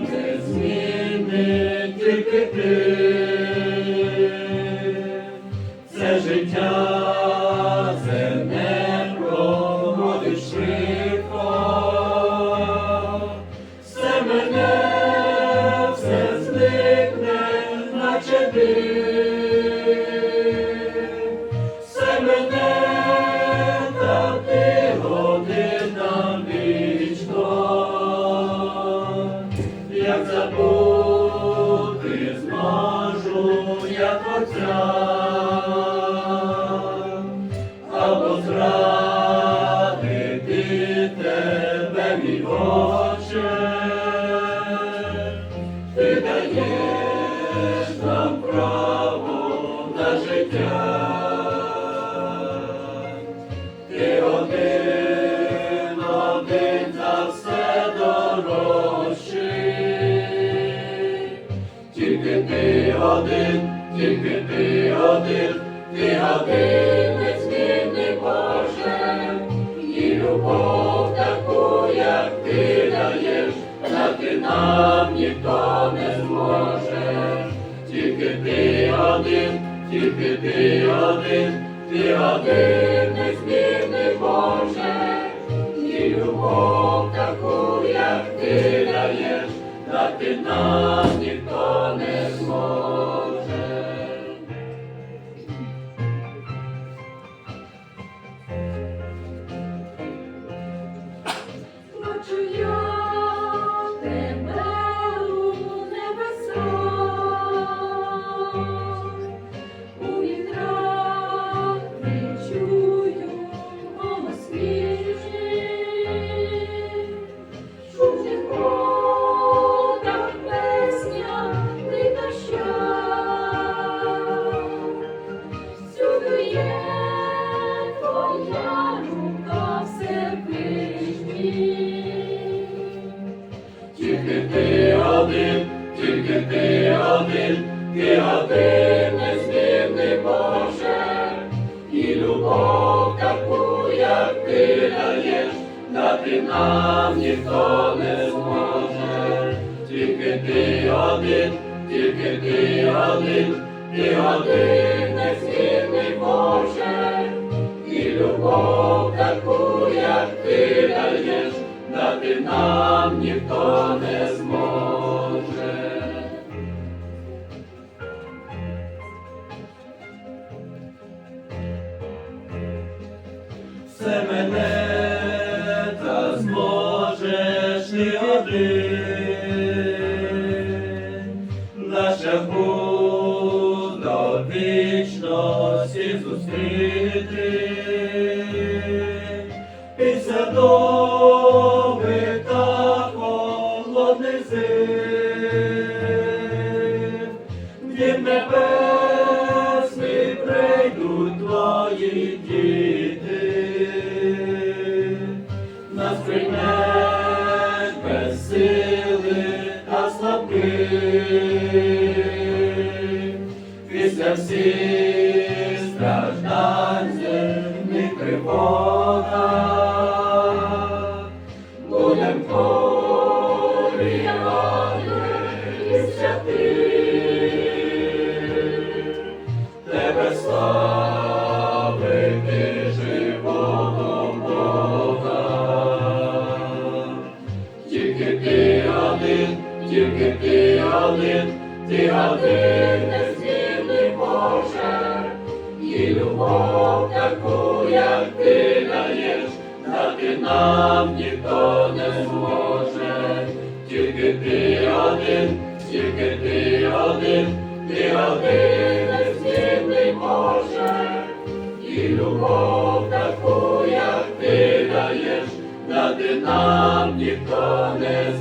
не зміни ciebie. Один, тільки ти один, ти один незмінний Боже, і любов таку, як ти даєш, дати нам ніхто не зможе. Тільки ти один, тільки ти один, ти один незмінний Боже, і любов таку, як ти даєш, дати нам ніхто to you. Ти незмінний Боже, і любов таку, як ти даєш, дати нам ніхто не зможе. Тільки ти один, тільки ти один, ти один незмінний Боже, і любов таку, як ти даєш, дати нам ніхто не Все мене та зможеш ти один, на шляху вічності зустріти. Після довгих та холодних зим, після всіх страждань земних тривогах, будем творі ангелів святих, тебе славити живого Бога. Тільки ти один, тільки ти один, ти один незмінний Боже, і любов таку, як ти даєш, дати нам ніхто не зможе. Тільки ти один, тільки ти один, ти один незмінний Боже, і любов таку, як ти даєш, дати нам ніхто не зможе.